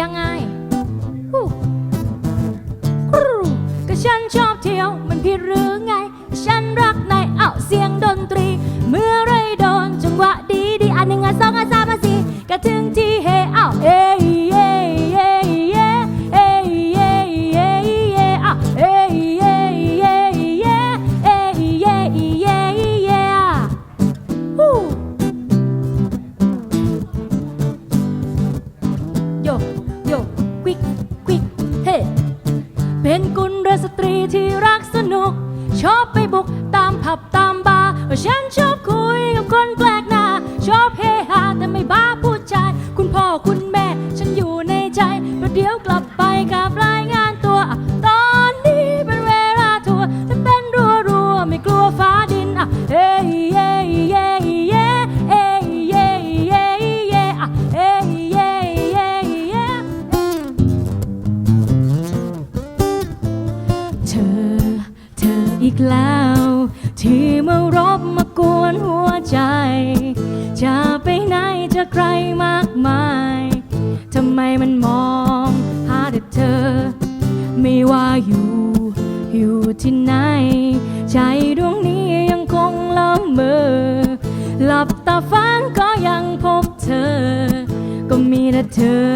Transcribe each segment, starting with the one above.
ยังไงก็ฉันชอบเที่ยวมันผิดหรือไง ฉันรักในเอาเสียงดนตรีเมื่อ ชอบไปบุกตามผับตามบาร์ฉันชอบคุยกับ กแล้ว ที่มารบมากวนหัวใจ จะไปไหนจะใครมากมายทำไมมันมองหาแต่เธอ ไม่ว่าอยู่ อยู่ที่ไหน ใจดวงนี้ยังคงละเมอหลับตาฝันก็ยังพบเธอ ก็มีแต่เธอ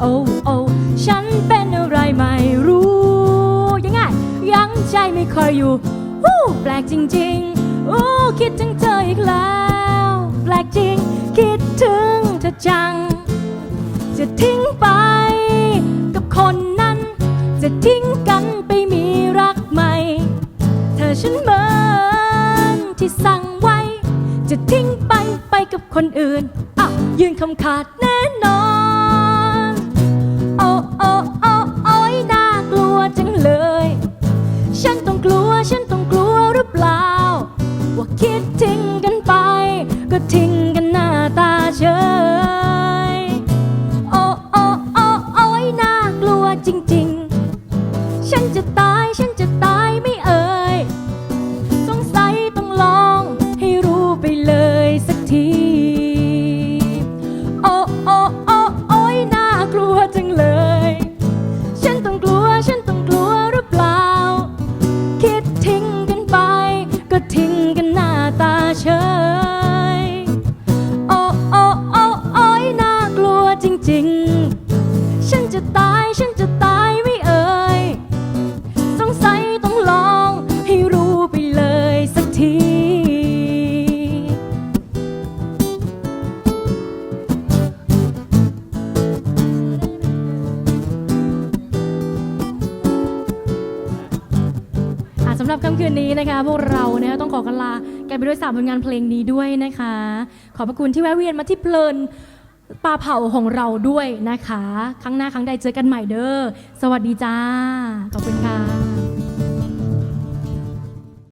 โอ้โอ้ฉันเป็น ไม่คอยอยู่ฮู้แปลกจริงๆโอ้คิดถึงเธออีกแล้ว แปลกจริง คิดถึงเธอจัง จะทิ้งไปกับคนนั้น จะทิ้งกันไปมีรักใหม่ เธอฉันเหมือนที่สั่งไว้ จะทิ้งไปไปกับคนอื่นอะยืนคำขาดแน่นอนโอ้โอ้โอ้โอ้ยน่ากลัวจังเลย เฉย โอ้โอ้โอ้โอ้ยน่ากลัวจริง ๆ ฉันจะตาย ฉันจะตาย จริง ฉันจะตายฉันจะตายไม่เอ่ย สงสัยต้องลองให้รู้ไปเลยสักที อะสำหรับค่ำคืนนี้นะคะ พวกเราเนี่ยต้องขอกันลากันไปด้วยสามผลงานเพลงนี้ด้วยนะคะ ขอบพระคุณที่แวะเวียนมาที่เพลิน ปลาเผาของเราด้วยนะคะ ครั้งหน้าครั้งใดเจอกันใหม่เด้อ สวัสดีจ้า ขอบคุณค่ะ